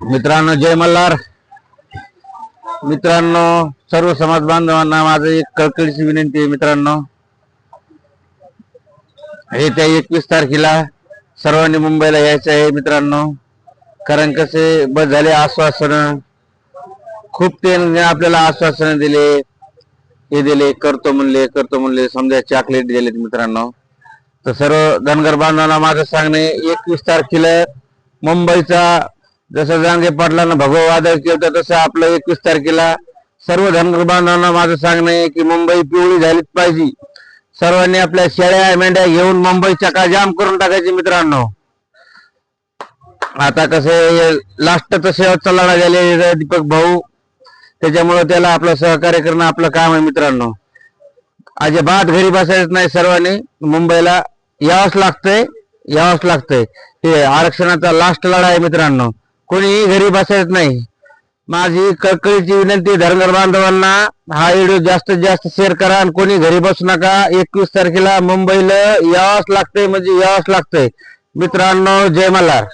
मित्रांनो जय मल्हार. मित्रांनो सर्व समाज बांधवांना माझं एक कळकळीची विनंती आहे मित्रांनो. हे त्या एकवीस तारखेला सर्वांनी मुंबईला यायचं आहे मित्रांनो. कारण कसे बस झाले आश्वासन. खूप त्यांनी आपल्याला आश्वासन दिले. हे दिले करतो म्हणले करतो म्हणले समजा चॉकलेट दिलेत मित्रांनो. तर सर्व धनगर बांधवांना माझं सांगणे एकवीस तारखेला मुंबईचा जसं जांगे पाटलांना भगवा वादळ केलं तसं आपलं एकवीस तारखेला सर्व धनगर बांधवांना माझं सांगणं आहे की मुंबई पिवळी झालीच पाहिजे. सर्वांनी आपल्या शेळ्या मेंढ्या घेऊन मुंबई चका जाम करून टाकायचे मित्रांनो. आता कसं लास्ट शेवटचा लढा झाले दीपक भाऊ. त्याच्यामुळे त्याला आपलं सहकार्य करणं आपलं काम आहे मित्रांनो. अजिबात घरी असायच नाही सर्वांनी. मुंबईला यावंच लागतंय यावंच लागतंय. हे आरक्षणाचा लास्ट लढा आहे मित्रांनो. कोणीही घरी बसायचं नाही. माझी कळकळीची विनंती धरणर बांधवांना हा व्हिडिओ जास्तीत जास्त शेअर करा आणि कोणी घरी बसू नका. एकवीस तारखेला मुंबईला यावंच लागतंय म्हणजे यावंच लागतंय. मित्रांनो जय मल्हार.